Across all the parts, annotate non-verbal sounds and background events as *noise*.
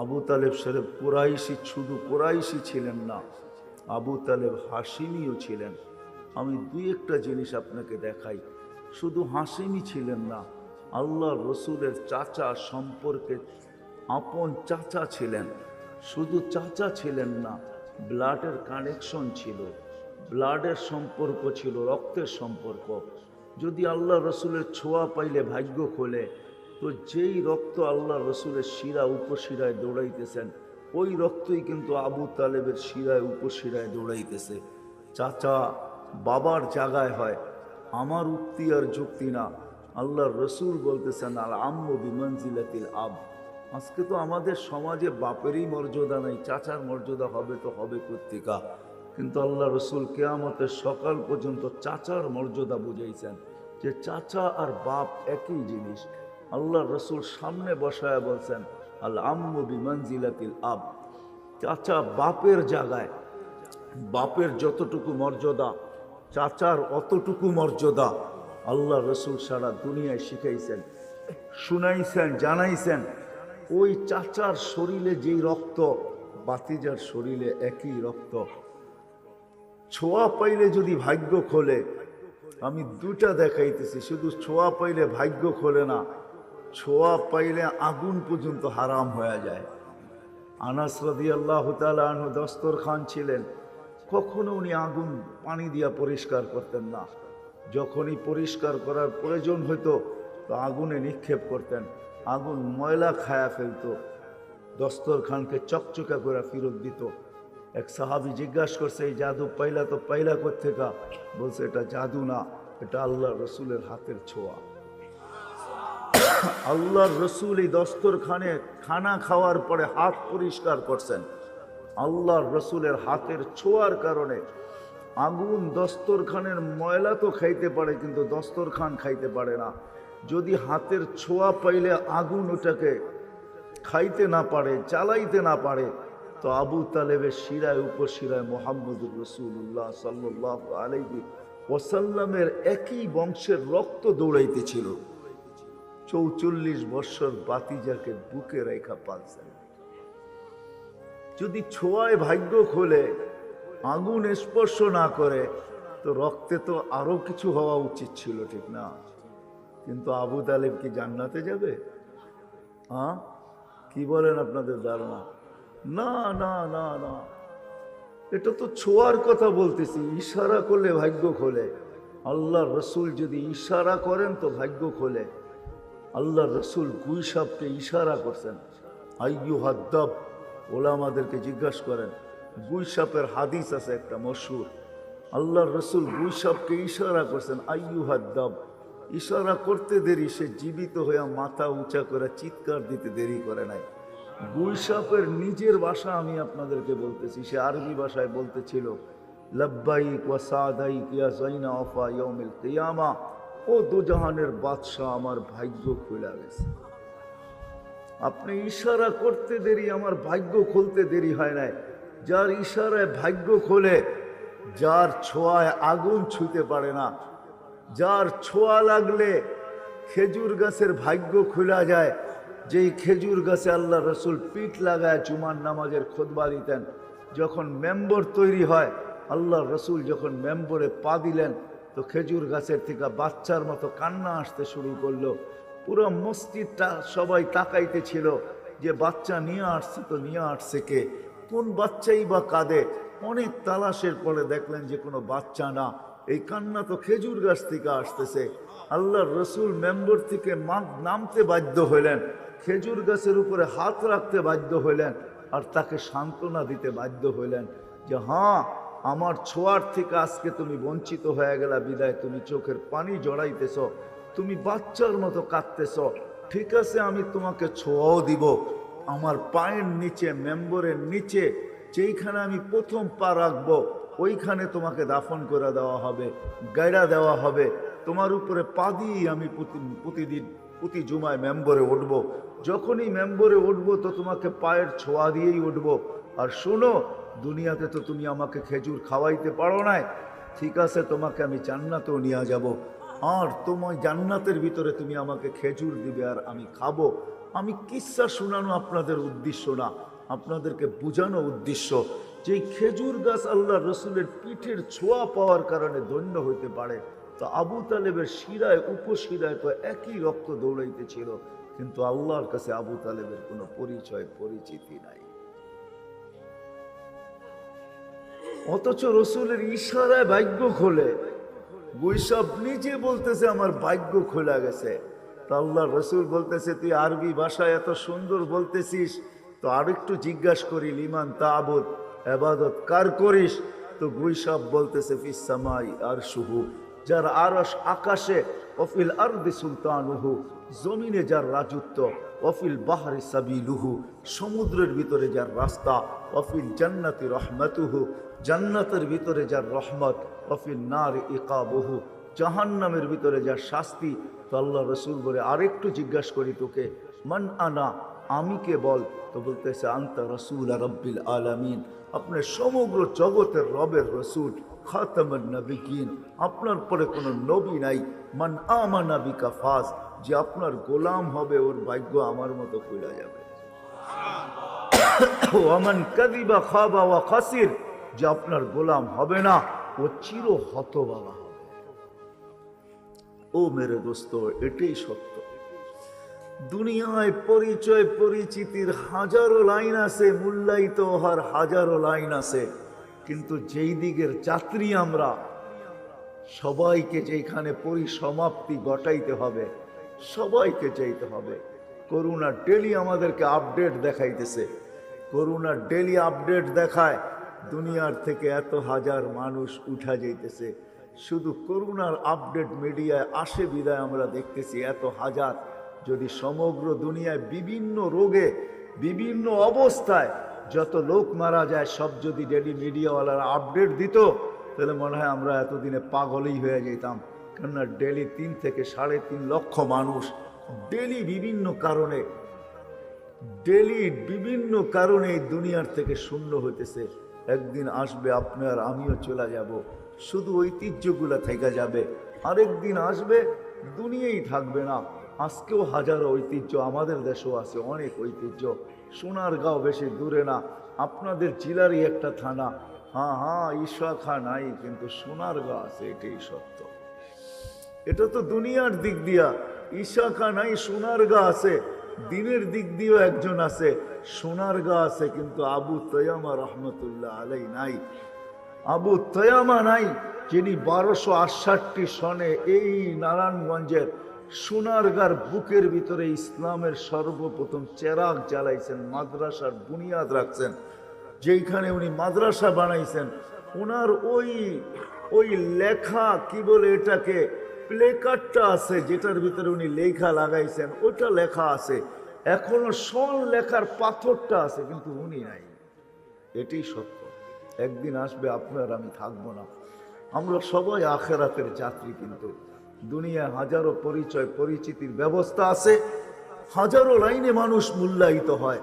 আবু তালেব শরীফ কোরাইশি শুধু কোরাইশি ছিলেন না, আবু তালেব হাসিমিও ছিলেন। আমি দুই একটা জিনিস আপনাকে দেখাই। শুধু হাসিমি ছিলেন না আল্লাহ রসুলের চাচা সম্পর্কে আপন চাচা ছিলেন। শুধু চাচা ছিলেন না, ব্লাডের কানেকশন ছিল, ব্লাডের সম্পর্ক ছিল, রক্তের সম্পর্ক। যদি আল্লাহ রসুলের ছোঁয়া পাইলে ভাগ্য খোলে তো যেই রক্ত আল্লাহ রসুলের শিরা উপশিরায় দৌড়াইতেছেন, ওই রক্তই কিন্তু আবু তালেবের শিরায় উপশিরায় দৌড়াইতেছে। চাচা, বাবার জায়গায় হয়, আমার উক্তি আর যুক্তি না। আল্লাহর রসুল বলতেছেন, আল আম্ম বিমঞ্জিলাতিল আব। আজকে তো আমাদের সমাজে বাপেরই মর্যাদা নাই, চাচার মর্যাদা হবে তো হবে কর্তিকা। কিন্তু আল্লাহ রসুল কেয়ামতের সকাল পর্যন্ত চাচার মর্যাদা বুঝাইছেন যে চাচা আর বাপ একই জিনিস। আল্লাহ রসুল সামনে বসায় বলছেন, আল আম্মু বিমঞ্জিলাতিল আব। চাচা বাপের জায়গায়, বাপের যতটুকু মর্যাদা, চাচার অতটুকু মর্যাদা আল্লাহ রসুল সারা দুনিয়ায় শিখাইছেন, শুনাইছেন, জানাইছেন। ওই চাচার শরীরে যেই রক্ত, বাতিজার শরীরে একই রক্ত। ছোঁয়া পাইলে যদি ভাগ্য খোলে, আমি দুটা দেখাইতেছি, শুধু ছোঁয়া পাইলে ভাগ্য খোলে না ছোঁয়া পাইলে আগুন পর্যন্ত হারাম হয়ে যায়। আনাস রদি আল্লাহ তালু দস্তর খান ছিলেন। কখনো উনি আগুন পানি দিয়া পরিষ্কার করতেন না। যখনই পরিষ্কার করার প্রয়োজন হতো তো আগুনে নিক্ষেপ করতেন। আগুন ময়লা খায়া ফেলতো। দস্তরখানকে চকচকা করে ফেরত দিত। এক সাহাবি জিজ্ঞাসা করছে, এই জাদু পাইলা তো পাইলা কোথেকা বলছে, এটা জাদু না, এটা আল্লাহ রসুলের হাতের ছোঁয়া। আল্লাহর রসুল এই দস্তরখানে খানা খাওয়ার পরে হাত পরিষ্কার করছেন। আল্লাহর রসুলের হাতের ছোঁয়ার কারণে আগুন দস্তরখানের ময়লা তো খাইতে পারে, কিন্তু দস্তরখান খাইতে পারে না। যদি হাতের ছোঁয়া পাইলে আগুন ওটাকে খাইতে না পারে, জ্বালাইতে না পারে, তো আবু তালেবের শিরায়, উপশিরায় মোহাম্মদুর রসুল্লাহ সাল্লাহ আলাইহি ওসাল্লামের একই বংশের রক্ত দৌড়াইতেছিল। চৌচল্লিশ বৎসর বাতিজাকে বুকে রেখা পালছেন যদি ছোঁয়ায় ভাগ্য খোলে, আগুন স্পর্শ না করে, তো রক্তে তো আরও কিছু হওয়া উচিত ছিল, ঠিক না? কিন্তু আবু তালেব কি জান্নাতে যাবে? হ্যাঁ কি বলেন আপনাদের ধারণা? না না না না। এটা তো ছোঁয়ার কথা বলতেছি, ইশারা করলে ভাগ্য খোলে। আল্লাহ রসুল যদি ইশারা করেন, তো ভাগ্য খোলে। আল্লাহ রসুল গুইসাবকে ইশারা করছেন। আইয়ু হাদ্দাব ওলা আমাদেরকে জিজ্ঞাসা করেন গুইসাপের হাদিস আছে একটা মশুর আল্লাহ রসুল গুইসাবকে ইশারা করছেন আইয়ু হাদ্দাব ইশারা করতে দেরি, সে জীবিত হয়ে মাথা উঁচা করে চিৎকার দিতে দেরি করে নাই। গুইসাপের নিজের ভাষা আমি আপনাদেরকে বলতেছি, সে আরবি ভাষায় বলতেছিল, লব্বাইক ওয়া সাদাইক ইয়া জাইনা ওফা ইয়াউমিল কিয়ামা। ও দুজাহানের বাদশাহ আমার ভাগ্য খুলে গেছে। আপনি ইশারা করতে দেরি, আমার ভাগ্য খুলতে দেরি হয় নাই। যার ইশারায় ভাগ্য খোলে, যার ছোঁয়ায় আগুন ছুঁতে পারে না। যার ছোঁয়া লাগলে খেজুর গাছের ভাগ্য খোলা যায়। যেই খেজুর গাছে আল্লাহ রসুল পিঠ লাগায় চুমার নামাজের খোদবা দিতেন, যখন মেম্বর তৈরি হয়, আল্লাহ রসুল যখন মেম্বরে পা দিলেন তো খেজুর গাছের থেকে বাচ্চার মতো কান্না আসতে শুরু করল। পুরো মসজিদটা সবাই তাকাইতে ছিল যে বাচ্চা নিয়ে আসছে তো নিয়ে আসছে কে? কোন বাচ্চাই বা কাঁদে? অনেক তালাশের পরে দেখলেন যে কোনো বাচ্চা না। এই কান্না তো খেজুর গাছ থেকে আসতেছে। আল্লাহ রসুল মেম্বর থেকে নামতে বাধ্য হইলেন খেজুর গাছের উপরে হাত রাখতে বাধ্য হইলেন আর তাকে সান্ত্বনা দিতে বাধ্য হইলেন যে হ্যাঁ আমার ছোঁয়ার থেকে আজকে তুমি বঞ্চিত হয়ে গেলা, বিদায়। তুমি চোখের পানি জড়াইতেছ, তুমি বাচ্চার মতো কাঁদতেছ। ঠিক আছে, আমি তোমাকে ছোঁয়াও দিব। আমার পায়ের নিচে, মেম্বরের নিচে, যেইখানে আমি প্রথম পা রাখব, ওইখানে তোমাকে দাফন করে দেওয়া হবে, গাইড়া দেওয়া হবে। তোমার উপরে পা দিয়েই আমি প্রতিদিন, প্রতি জুমায় মেম্বরে উঠবো। যখনই মেম্বরে উঠবো, তো তোমাকে পায়ের ছোঁয়া দিয়েই উঠবো। আর শোনো দুনিয়াতে তো তুমি আমাকে খেজুর খাওয়াইতে পারো নাই। ঠিক আছে, তোমাকে আমি জান্নাতেও নিয়ে যাব। আর তোমার জান্নাতের ভিতরে তুমি আমাকে খেজুর দিবে আর আমি খাব। আমি কিসা শোনানো আপনাদের উদ্দেশ্য না, আপনাদেরকে বোঝানো উদ্দেশ্য। যে খেজুর গাছ আল্লাহ রসুলের পিঠের ছোঁয়া পাওয়ার কারণে ধন্য হইতে পারে, তো আবু তালেবের শিরায়, উপশিরায় তো একই রক্ত দৌড়াইতেছিল। কিন্তু আল্লাহর কাছে আবু তালেবের কোনো পরিচয়, পরিচিতি নাই। অথচ রসুলের ইশারায় ভাগ্য খোলে। বৈশাখ নিজে বলতেছে, আমার ভাগ্য খোলা গেছে। তা আল্লাহ রসুল বলতেছে, তুই আরবি ভাষায় এত সুন্দর বলতেছিস, তো আরেকটু জিজ্ঞাসা করি লিমান তাবত এবাদত কার করিস? তো গুইসাব বলতেছে ফিসামাই আর সুহু যার আরস আকাশে, অফিল আর সুলতানুহু, জমিনে যার রাজত্ব অফিল বাহারে সাবিলুহু, সমুদ্রের ভিতরে যার রাস্তা অফিল জান্নাতি রহমতুহু, জান্নাতের ভিতরে যার রহমত অফিল নার ইকাবহু, জাহান্নামের ভিতরে যার শাস্তি। তো আল্লাহ রসুল বলে, আরেকটু জিজ্ঞাসা করি তোকে, মান আনা, আমি কে বল? তো বলতেছে, আন্তা রসুল রব্বিল আলামিন, আপনার সমগ্র জগতের রবের রসুল, খাতামান নবিকিন আপনার পরে কোনো নবী নাই, মান আমানা বিকা ফাজ। যে আপনার গোলাম হবে ওর ভাগ্য আমার মতো খুলে যাবে। ওয়ামান কাদিবা খাবা ওয়া খাসির যে আপনার গোলাম হবে না ও চির হতবালা হবে। ও মেরে দোস্ত এটাই সত্য। দুনিয়ায় পরিচয় পরিচিতির হাজারো লাইন আছে মূল্যায়িত হওয়ার হাজারো লাইন আছে কিন্তু যেই দিকের যাত্রী আমরা সবাইকে যেখানে পরিসমাপ্তি ঘটাইতে হবে সবাইকে চাইতে হবে। করুণা ডেলি আমাদেরকে আপডেট দেখাইতেছে। করুণা ডেলি আপডেট দেখায়। দুনিয়ার থেকে এত হাজার মানুষ উঠা যাইতেছে। শুধু করুণার আপডেট মিডিয়ায় আসে বিদায় আমরা দেখতেছি এত হাজার। যদি সমগ্র দুনিয়ায় বিভিন্ন রোগে, বিভিন্ন অবস্থায় যত লোক মারা যায়, সব যদি ডেলি মিডিয়াওয়ালারা আপডেট দিত, তাহলে মনে হয় আমরা এতদিনে পাগলই হয়ে যেতাম কেননা ডেলি তিন থেকে সাড়ে তিন লক্ষ মানুষ ডেলি বিভিন্ন কারণে, ডেলি বিভিন্ন কারণে এই দুনিয়ার থেকে শূন্য হইতেছে। একদিন আসবে আপনি আর আমিও চলে যাব। শুধু ঐতিহ্যগুলো থেকে যাবে। আরেকদিন আসবে, দুনিয়াই থাকবে না। আজকেও হাজারো ঐতিহ্য, আমাদের দেশেও আছে অনেক ঐতিহ্য। সোনারগাঁও বেশি দূরে না, আপনাদের জেলারই একটা থানা। হ্যাঁ হ্যাঁ ঈশাখা নাই, কিন্তু সোনার সোনারগাঁও আছে, এটাই সত্য। এটা তো দুনিয়ার দিক দিয়া ঈশাখা নাই সোনারগা আছে। দিনের দিক দিয়েও একজন আছে সোনারগা আছে, কিন্তু আবু তয়ামা রহমতুল্লাহ আলাই নাই। আবু তয়ামা নাই, যিনি বারোশো আটষট্টি সনে এই নারায়ণগঞ্জের সোনারগার বুকের ভিতরে ইসলামের সর্বপ্রথম চেরাগ জ্বালাইছেন, মাদ্রাসার বুনিয়াদ রাখছেন। যেইখানে উনি মাদ্রাসা বানাইছেন ওনার ওই ওই লেখা কি বলে এটাকে প্লেকার্ডটা আছে যেটার ভিতরে উনি লেখা লাগাইছেন, ওটা লেখা আছে। এখনও সল লেখার পাথরটা আছে, কিন্তু উনি নাই। এটাই সত্য। একদিন আসবে আপনার, আমি থাকব না। আমরা সবাই আখেরাতের যাত্রী, কিন্তু দুনিয়ায় হাজারো পরিচয়, পরিচিতির ব্যবস্থা আছে। হাজারো লাইনে মানুষ মূল্যায়িত হয়।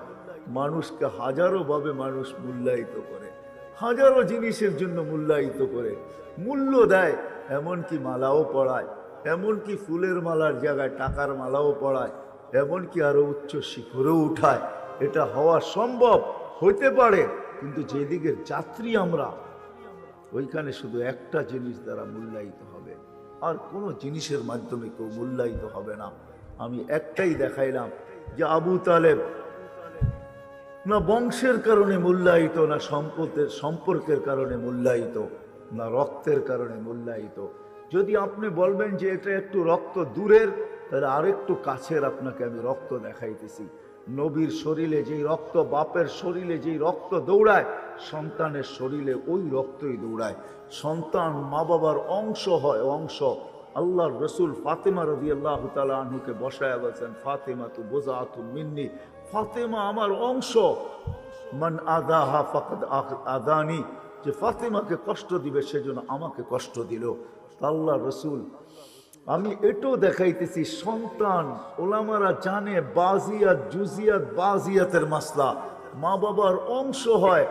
মানুষকে হাজারো ভাবে মানুষ মূল্যায়িত করে। হাজারো জিনিসের জন্য মূল্যায়িত করে। মূল্য দেয়, এমনকি মালাও পড়ায়। এমনকি ফুলের মালার জায়গায় টাকার মালাও পড়ায়, এমনকি আরও উচ্চ শিখরেও উঠায়। এটা হওয়া সম্ভব, হইতে পারে, কিন্তু যেদিকের যাত্রী আমরা, ওইখানে শুধু একটা জিনিস দ্বারা মূল্যায়িত হবে। আর কোনো জিনিসের মাধ্যমে কেউ মূল্যায়িত হবে না। আমি একটাই দেখাইলাম যে আবু তালেব না বংশের কারণে মূল্যায়িত, না সম্পদের, সম্পর্কের কারণে মূল্যায়িত, না রক্তের কারণে মূল্যায়িত। যদি আপনি বলবেন যে এটা একটু রক্ত দূরের, তাহলে আরেকটু কাছের আপনাকে আমি রক্ত দেখাইতেছি। নবীর শরীরে যেই রক্ত, বাপের শরীরে যেই রক্ত দৌড়ায়, সন্তানের শরীরে ওই রক্তই দৌড়ায়। সন্তান মা বাবার অংশ হয় অংশ। আল্লাহর রসুল ফাতেমা রবি আল্লাহ তালুকে বসায় বলছেন ফাতেমা তু বোঝা তু মিন্নি। ফাতেমা আমার অংশ। মান আদাহা ফাকাদ আদানি। যে ফাতেমাকে কষ্ট দিবে সেজন্য আমাকে কষ্ট দিল। আল্লাহ রসুল। আমি এটাও দেখাইতেছি, সন্তান, ওলামারা জানে বাজিয়াত, জুজিয়াত, বাজিয়াতের মাসলা। মা বাবার অংশ হয়,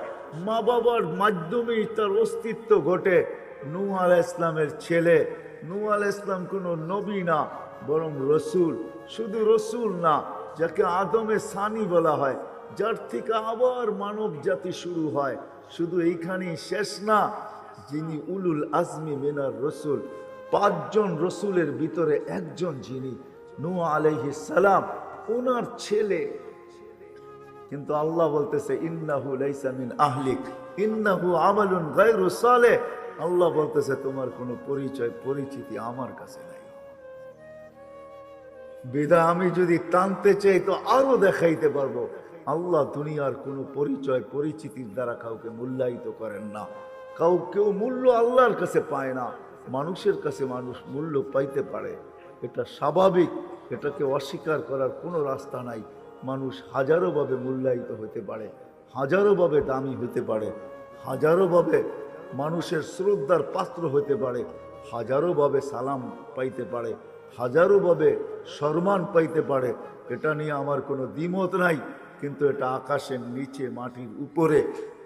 মা বাবার মাধ্যমেই তার অস্তিত্ব ঘটে। নূ আল ইসলামের ছেলে। নূ আল ইসলাম কোনো নবী না, বরং রসুল। শুধু রসুল না, যাকে আদমে সানি বলা হয়, যার থেকে আবার মানব জাতি শুরু হয়। শুধু এইখানেই শেষ না যিনি উলুল আজমি মিনার রসুল, পাঁচজন রসুলের ভিতরে একজন যিনি নু আলাইহিস সালাম ওনার ছেলে। কিন্তু আল্লাহ বলতেছে, ইন্নাহু লাইসা মিন আহলিক, ইন্নাহু আমালুন গায়রু সালেহ। আল্লাহ বলতেছে, তোমার কোনো পরিচয়, পরিচিতি আমার কাছে নাই। বেদা, আমি যদি টানতে চাই তো আরও দেখাইতে পারব। আল্লাহ দুনিয়ার কোনো পরিচয়, পরিচিতির দ্বারা কাউকে মূল্যায়িত করেন না। কাউ কেউ মূল্য আল্লাহর কাছে পায় না, মানুষের কাছে মানুষ মূল্য পাইতে পারে। এটা স্বাভাবিক, এটাকে অস্বীকার করার কোনো রাস্তা নাই। মানুষ হাজারোভাবে মূল্যায়িত হতে পারে হাজারোভাবে দামি হতে পারে হাজারোভাবে মানুষের শ্রদ্ধার পাত্র হতে পারে হাজারোভাবে সালাম পাইতে পারে হাজারোভাবে সম্মান পাইতে পারে। এটা নিয়ে আমার কোনো দ্বিমত নাই। কিন্তু এটা আকাশের নিচে মাটির উপরে।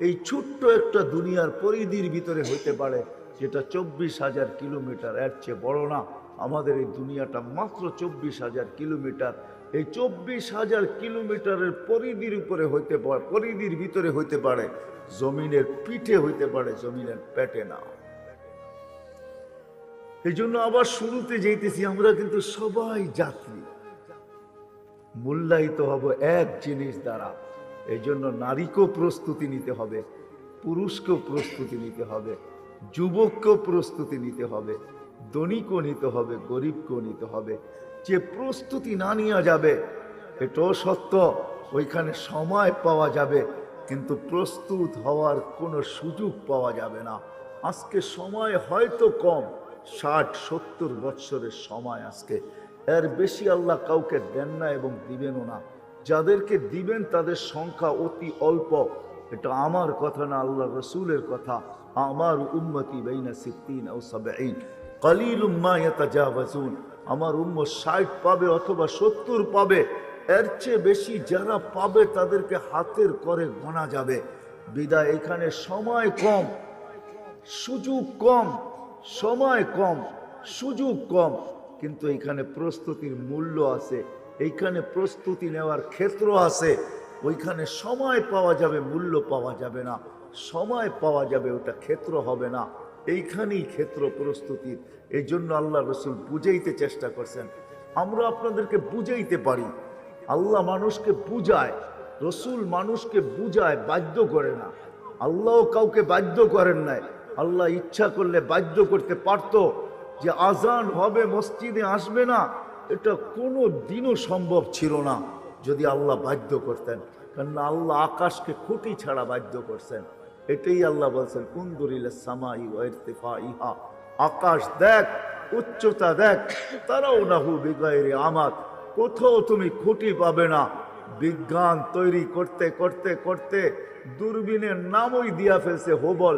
এই ছোট্ট একটা দুনিয়ার পরিধির ভিতরে হইতে পারে, যেটা চব্বিশ হাজার কিলোমিটার। এর চেয়ে বড় না, আমাদের এই দুনিয়াটা মাত্র চব্বিশ হাজার কিলোমিটার। এই চব্বিশ হাজার কিলোমিটারের পরিধির উপরে হইতে পারে পরিধির ভিতরে হইতে পারে, জমিনের পিঠে হইতে পারে, জমিনের পেটে না। এই জন্য আবার শুরুতে যেতেছি, আমরা কিন্তু সবাই যাত্রী। মূল্যায়িত হব এক জিনিস দ্বারা। এই জন্য নারীকেও প্রস্তুতি নিতে হবে, পুরুষকেও প্রস্তুতি নিতে হবে, যুবককেও প্রস্তুতি নিতে হবে, ধনীকেও নিতে হবে, গরিবকেও নিতে হবে। যে প্রস্তুতি না নেওয়া যাবে, এটাও সত্য, ওইখানে সময় পাওয়া যাবে, কিন্তু প্রস্তুত হওয়ার কোনো সুযোগ পাওয়া যাবে না। আজকে সময় হয়তো কম, ষাট, সত্তর বৎসরের সময় আজকে। এর বেশি আল্লাহ কাউকে দেন না এবং দিবেনও না। যাদেরকে দিবেন তাদের সংখ্যা অতি অল্প। এটা আমার কথা না আল্লাহ রসুলের কথা। আমার উম্মতি বাইনা সিদ্দিন ও সাবেইন কালিল উম্মা ইয়াতাজাওয়াজুন। আমার উম্ম ষাট পাবে অথবা সত্তর পাবে। এর চেয়ে বেশি যারা পাবে তাদেরকে হাতের করে গোনা যাবে। বিদায়, এখানে সময় কম। সুযোগ কম। সময় কম। সুযোগ কম। কিন্তু এখানে প্রস্তুতির মূল্য আছে, এইখানে প্রস্তুতি নেওয়ার ক্ষেত্র আছে, ওইখানে সময় পাওয়া যাবে, মূল্য পাওয়া যাবে না, সময় পাওয়া যাবে, ওটা ক্ষেত্র হবে না, এইখানেই ক্ষেত্র প্রস্তুতির এই জন্য আল্লাহ রসুল বুঝাইতে চেষ্টা করছেন। আমরা আপনাদেরকে বুঝাইতে পারি, আল্লাহ মানুষকে বুঝায়, রসুল মানুষকে বুঝায়, বাধ্য করে না আল্লাহ কাউকে বাধ্য করেন নাই, আল্লাহ ইচ্ছা করলে বাধ্য করতে পারতো যে আজান হবে, মসজিদে আসবে না, এটা কোনো দিনও সম্ভব ছিল না যদি আল্লাহ বাধ্য করতেন। কেননা আল্লাহ আকাশকে খুঁটি ছাড়া বাধ্য করছেন। এটাই আল্লাহ বলছেন, কুন্দুরিল সামাই ওয়াইরতিফা ইহা আকাশ দেখ, উচ্চতা দেখ তারাও নাহু বিগাইরে আমার কোথাও তুমি খুঁটি পাবে না। বিজ্ঞান তৈরি করতে করতে করতে দূরবীনের নামই দিয়া ফেলছে হোবল।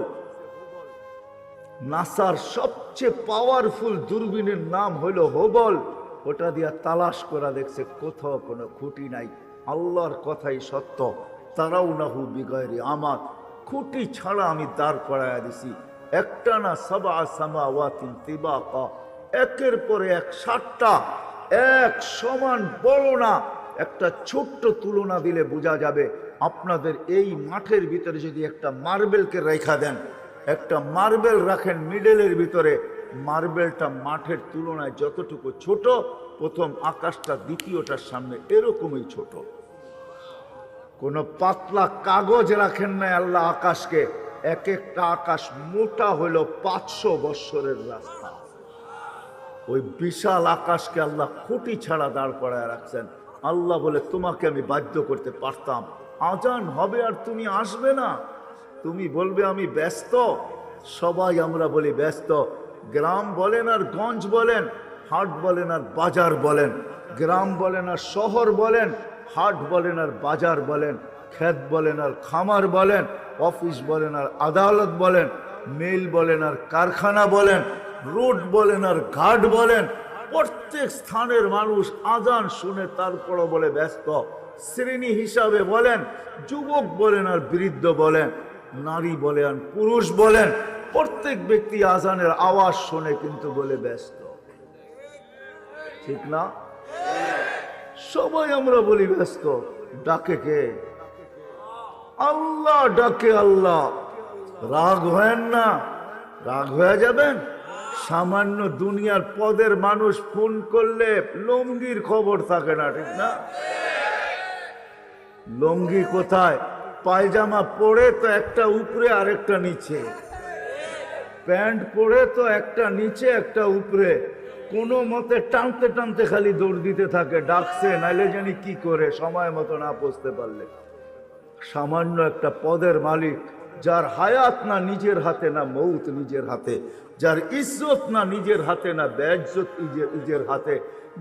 নাসার সবচেয়ে পাওয়ারফুল দূরবীনের নাম হলো হোবল। ওটা দিয়া তালাশ করা দেখছে কোথাও কোনো খুঁটি নাই। আল্লাহর কথাই সত্য। তারাও নাহু বিগয়রি আমার খুঁটি ছাড়া আমি দাঁড় করাইয়া দিছি। একটা না সবা সামা ওয়াতিন তিবাকা। একের পরে এক ষাটটা এক সমান বড় না। একটা ছোট্ট তুলনা দিলে বোঝা যাবে। আপনাদের এই মাঠের ভিতরে যদি একটা মার্বেলকে রেখা দেন একটা মার্বেল রাখেন মিডলের ভিতরে। মার্বেলটা মাঠের তুলনায় যতটুকু ছোট, প্রথম আকাশটা দ্বিতীয়টার সামনে এরকমই ছোট। কোনো পাতলা কাগজ রাখেন না আল্লাহ আকাশকে। এক একটা আকাশ মোটা হলো পাঁচশো বৎসরের রাস্তা। ওই বিশাল আকাশকে আল্লাহ খুঁটি ছাড়া দাঁড় করায় রাখছেন। আল্লাহ বলে, তোমাকে আমি বাধ্য করতে পারতাম। আজান হবে আর তুমি আসবে না। তুমি বলবে আমি ব্যস্ত? সবাই আমরা বলি ব্যস্ত। গ্রাম বলেন আর গঞ্জ বলেন, হাট বলেন আর বাজার বলেন। গ্রাম বলেন আর শহর বলেন, হাট বলেন আর বাজার বলেন। ক্ষেত বলেন আর খামার বলেন, অফিস বলেন আর আদালত বলেন, মেল বলেন আর কারখানা বলেন রোড বলেন আর ঘাট বলেন। প্রত্যেক স্থানের মানুষ আজান শুনে তারপরও বলে ব্যস্ত। শ্রেণি হিসাবে বলেন, যুবক বলেন আর বৃদ্ধ বলেন। নারী বলেন, পুরুষ বলেন, প্রত্যেক ব্যক্তি আজানের আওয়াজ শুনে কিন্তু বলে ব্যস্ত। ঠিক না? সবাই আমরা বলি ব্যস্ত। ডাকে কে? আল্লাহ ডাকে আল্লাহ। রাগ হয় না? রাগ হয়ে যাবেন? সামান্য দুনিয়ার পদের মানুষ ফোন করলে লঙ্গির খবর থাকে না, ঠিক না? লঙ্গি কোথায়? পায়জামা পরে তো একটা উপরে আরেকটা নিচে। প্যান্ট পরে তো একটা নিচে, একটা উপরে। কোনো মতে টানতে টানতে খালি দৌড় দিতে থাকে, ডাকছে, নাইলে জানি কি করে, সময় মতো না পৌঁছতে পারলে। সামান্য একটা পদের মালিক, যার হায়াত না নিজের হাতে, না মৌত নিজের হাতে, যার ইজ্জত না নিজের হাতে, না বেজ্জত নিজের নিজের হাতে,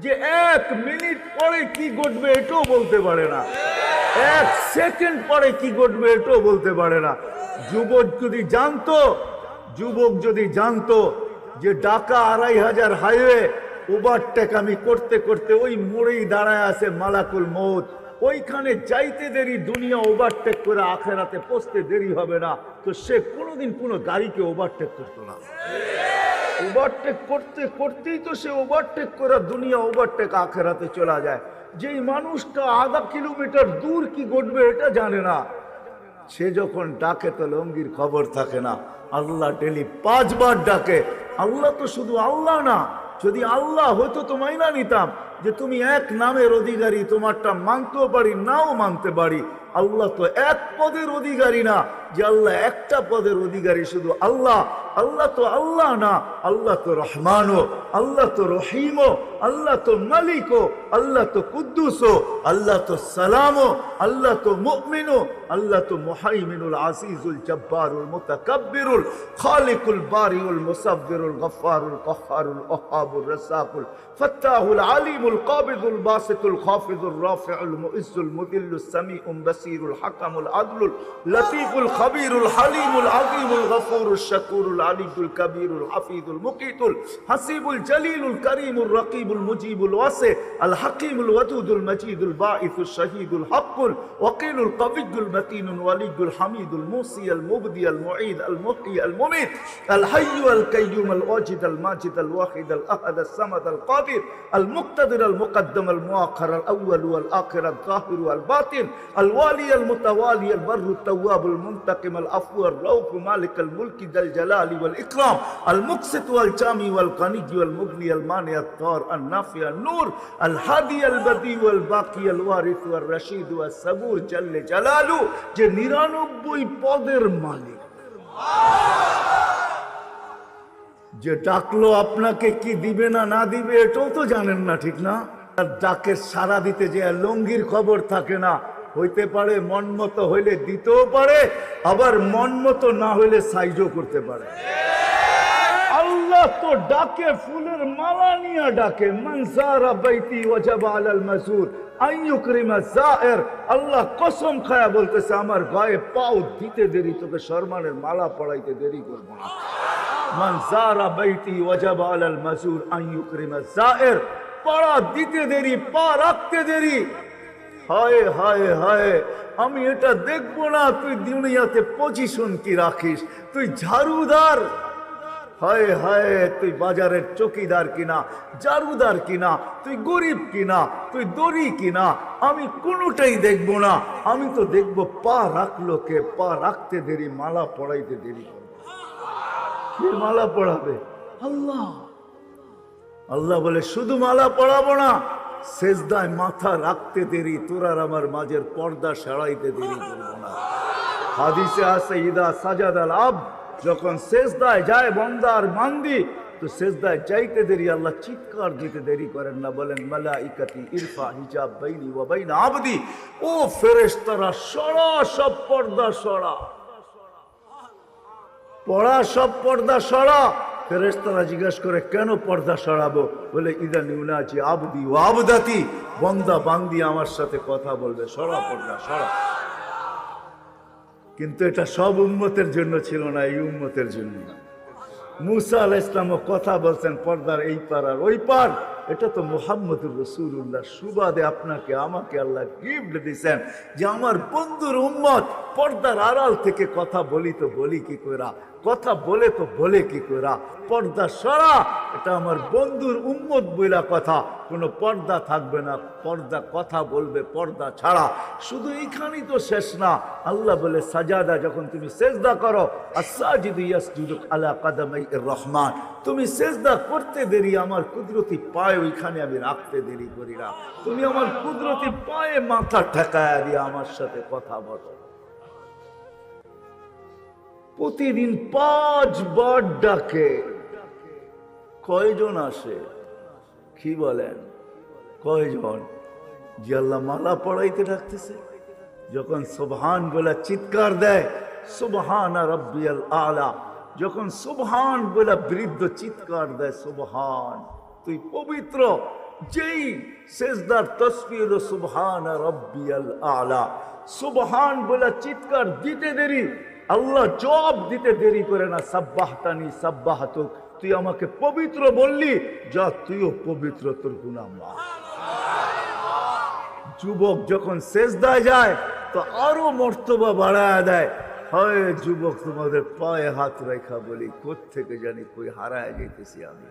যে এক মিনিট পরে কি ঘটবে এটাও বলতে পারে না। এক সেকেন্ড পরে কি ঘটবে এটাও বলতে পারে না। যুবক যদি জানতো, যুবক যদি জানতো যে ঢাকা আড়াই হাজার হাইওয়ে ওভারটেক আমি করতে করতে ওই মোড়েই দাঁড়ায় আছে মালাকুল মৌত ওইখানে যাইতে দেরি, দুনিয়া ওভারটেক করে আখেরাতে পৌঁছতে দেরি হবে না। তো সে কোনোদিন কোনো গাড়িকে ওভারটেক করতো না। ওভারটেক করতে করতেই তো সে ওভারটেক করে দুনিয়া ওভারটেক আখেরাতে চলা যায়। যেই মানুষটা আধা কিলোমিটার দূর কি ঘটবে এটা জানে না। সে যখন ডাকে, তো লঙ্গির খবর থাকে না। আল্লাহ ডেলি পাঁচবার ডাকে। আল্লাহ তো শুধু আল্লাহ না, যদি আল্লাহ হয়তো তো মাইনা নিতাম যে তুমি এক নামের অধিকারী, তোমারটা মানতেও পারি, নাও মানতে পারি। আল্লাহ তো এক পদের অধিকারী না, যে আল্লাহ একটা পদের অধিকারী শুধু আল্লাহ। আল্লাহ তো আল্লাহ না, আল্লাহ তো রহমানও, আল্লাহ তো রহিমও, আল্লাহ তো মালিকও, আল্লাহ তো কুদ্দুসও, আল্লাহ তো সালামও, আল্লাহ তো মুমিনও, আল্লাহ তো মুহাইমিনুল আসিজুল জব্বারুল মুতাকাব্বিরুল, খালিকুল বারিউল মুসাব্বিরুল গফফারুল কহ্হারুল ওহাবুর রাসাকুল ফাত্তাহুল আলিমুল কাবিদুল বাসিতুল খাফিদুল রাফিউল মুইজ্জুল মুদিল্লুস সামিউল বাসিরুল البصير الحكم العدل اللطيف الخبير الحليم العظيم الغفور الشكور العلي الكبير الحفيظ المقيت الحسيب الجليل الكريم الرقيب المجيب الواسع الحكيم الودود المجيد الباعث الشهيد الحق وقيل القوي المتين الولي الحميد الموصي المبدي المعيد المحيي المميت الحي القيوم الواجد الماجد الواحد الأحد الصمد القادر المقتدر المقدم المؤخر الأول والآخر الظاهر والباطن الوالي আল সামাদ আল কাদির আল মুক্তাদির আল মুকদ্দম আল মুআখর আল আউয়াল ওয়াল আখির আল যাহির ওয়াল বাতিন আল ওয়ালি আল মুতাওয়ালি আল বর التواب المنتقم العفو الرؤوف مالك الملك ذا الجلال والإكرام المقسط والجامي والغني والمغني المانع الضار النافع النور الهادي البديع والباقي الوارث والرشيد والصبور جل جلاله যে নিরানব্বই পদের মালিক যে ডাকলো আপনাকে কি দিবে না না দিবে এটাও তো জানেন না ঠিক না আর ডাকের সারা দিতে যে লঙ্গির খবর থাকে না হইতে পারে, মন মতো হইলে দিতেও পারে, আবার মন মতো না হইলে সাইজও করতে পারে। আল্লাহ তো ডাকে, ফুলের মালা নিয়ে ডাকে মনসারা বাইতি ওয়াজাবা আলাল মাসুর আল্লাহ কসম খায়া বলতেছে, আমার গায়ে পাও দিতে দেরি, তোকে শর্মানের মালা পড়াইতে দেরি করব না। মান জারা বাইতি ওয়াজাবা আলাল মাসুর আইয়ুকরিমা জায়ের পাড়া দিতে দেরি, পা রাখতে দেরি হায় হায় হায়, আমি এটা দেখব না। তুই দুনিয়াতে পজিশন কি রাখিস? তুই ঝাড়ুদার। হায় হায়, তুই বাজারের চকিদার কিনা জারুদার কিনা, তুই গরিব কিনা, তুই দড়ি কিনা, আমি কোনোটাই দেখব না। আমি তো দেখব পা রাখল কে, পা রাখতে দেরি, মালা পড়াইতে দেরি করবে। কে মালা পড়াবে আল্লাহ। আল্লাহ বলে, শুধু মালা পড়াবো না শেষদায় মাথা রাখতে দেরি, তোরার আমার মাঝের পর্দা সারাইতে দেরি করব না। হাদিসে আছে, ইদা সাজাদ আল আব যখন শেষদায় যায় বন্দার মান্দি, তো শেষদায় যাইতে দেরি, আল্লাহ চিৎকার দিতে দেরি করেন না, বলেন, মালাইকাতি ইরফা হিজাব বাইনি ওয়া বাইনা আবদি ও ফেরেশতারা, সরা সব পর্দা সরা। পড়া সব পর্দা সরা ফেরেশতারা জিজ্ঞেস করে, কেন পর্দা সরাবো? বলে, ইদা নিউনাচি আবদি ও আবদাতি। বন্দা বান্দি আমার সাথে কথা বলবে। সরা পর্দা, সরা। কিন্তু এটা সব উম্মতের জন্য ছিল না, এই উম্মতের জন্য। মুসা আল ইসলামও কথা বলছেন, পর্দার এই পার আর ওই পার এটা তো মোহাম্মদুর রসুল্লাহ সুবাদে আপনাকে, আমাকে আল্লাহ গিফট দিছেন যে আমার বন্ধুর উম্মত পর্দার আড়াল থেকে কথা বলি তো বলি কি করা কথা বলে তো বলে কি করা পর্দা সরা, এটা আমার বন্ধুর উম্মত বইলা কথা। কোনো পর্দা থাকবে না, পর্দা কথা বলবে, পর্দা ছাড়া। শুধু এইখানেই তো শেষ না। আল্লাহ বলে, সাজাদা, যখন তুমি সেজদা করো আলা রহমান। তুমি সেজদা করতে দেরি, আমার কুদরতি পায়ে ওইখানে আমি রাখতে দেরি করি না। তুমি আমার কুদরতি পায়ে মাথা ঠেকায় দিয়ে আমার সাথে কথা বলো। প্রতিদিন পাঁচবার ডাকে। কয়জন আসে? কি বলেন? কয়জন? যে মালা পড়াইতে ডাকতেছে। যখন সুবহান বলে চিৎকার দেয়, সুবহান রব্বিয়াল আলা। যখন সুবহান বলে বৃদ্ধ চিৎকার দেয়, সুবহান, তুই পবিত্র। যেই শেষদার তসবি হলো সুবহান রব্বিয়াল আলা। সুবহান বলে চিৎকার দিতে দেরি আল্লাহ জবাব দিতে দেরি করে না, সাব্বাহতানি সাব্বাহাতুক। তুই আমাকে পবিত্র বললি, যা তুইও পবিত্র, তোর গুনাম যুবক যখন শেষদায় যায়, তো আরও মর্তবা বাড়ায় দেয়। হয় যুবক, তোমাদের পায়ে হাত রেখা বলি থেকে জানি কই হারায় যেতেছি আমি।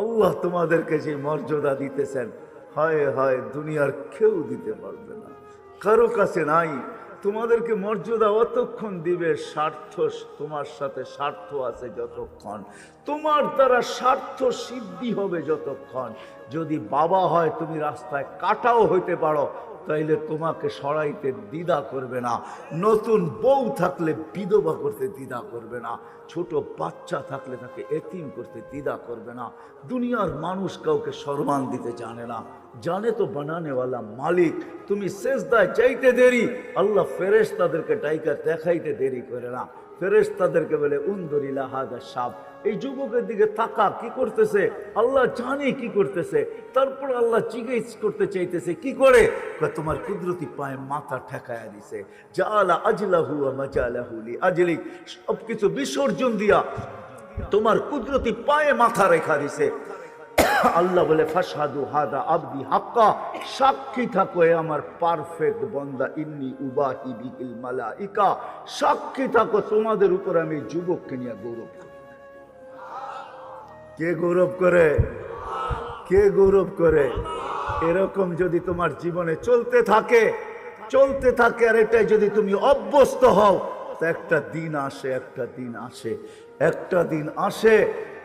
আল্লাহ তোমাদেরকে যে মর্যাদা দিতেছেন, হয় হয়, দুনিয়ার কেউ দিতে পারবে না। কারও কাছে নাই তোমাদেরকে মর্যাদা অতক্ষণ দিবে, স্বার্থ তোমার সাথে স্বার্থ আছে যতক্ষণ। তোমার দ্বারা স্বার্থ সিদ্ধি হবে যতক্ষণ। যদি বাবা হয়, তুমি রাস্তায় কাটাও হইতে পারো, তাইলে তোমাকে সরাইতে দ্বিধা করবে না। নতুন বউ থাকলে বিধবা করতে দ্বিধা করবে না। ছোট বাচ্চা থাকলে তাকে এতিম করতে দ্বিধা করবে না। দুনিয়ার মানুষ কাউকে সম্মান দিতে জানে না। জানে তো বানানেওয়ালা মালিক, তুমি শেষদায় চাইতে দেরি, আল্লাহ ফেরেশ তাদেরকে ডাইকা দেখাইতে দেরি করে না। ফেরেশ তাদেরকে বলে উন্দরিলা হাদা সাপ এই যুবকের দিকে তাকা, কি করতেছে? আল্লাহ জানে কি করতেছে। তারপর আল্লাহ জিজ্ঞেস করতে চাইতেছে, কি করে? তোমার কুদরতি পায়ে মাথা ঠেকায়া দিছে। জালা আজলাহু মাজালাহুলি আজলি সব কিছু বিসর্জন দিয়া তোমার কুদরতি পায়ে মাথা রেখা দিছে। আল্লাহ বলে ফাসাদু হাদা আবদি হাক্কা। সাক্ষী থাকো, এ আমার পারফেক্ট বন্দা, ইন্নি উবাহি বিহিল মালাইকা। সাক্ষী থাকো, তোমাদের উপর আমি যুবককে নিয়ে গৌরব কে গৌরব করে? কে গৌরব করে? এরকম যদি তোমার জীবনে চলতে থাকে চলতে থাকে, আর এটাই যদি তুমি অভ্যস্ত হও তো একটা দিন আসে, একটা দিন আসে, একটা দিন আসে,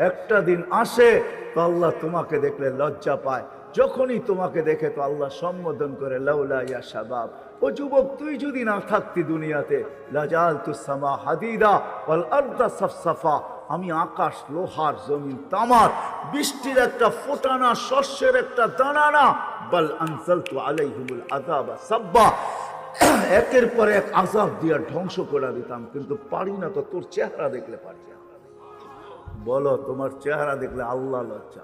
একটা দিন আসে, তো আল্লাহ তোমাকে দেখলে লজ্জা পায়। যখনই তোমাকে দেখে তো আল্লাহ সম্বোধন করে, লাউলা ইয়া ও যুবক, তুই যদি না থাকতি দুনিয়াতে লাজাল তুসামা হাদিদা ওয়াল আরদা সাফসাফা, আমি আকাশ, লোহার জমিন, তামার, বৃষ্টির একটা ফোটানা, শস্যের একটা দানা না বল আনসালতু আলাইহিমুল আযাবা সাব্বা। *coughs* একের পর এক আজাব দিয়া ধ্বংস করে দিতাম, কিন্তু পারি না তো তোর চেহারা দেখলে পারি। বলো, তোমার চেহারা দেখলে আল্লাহ লজ্জা।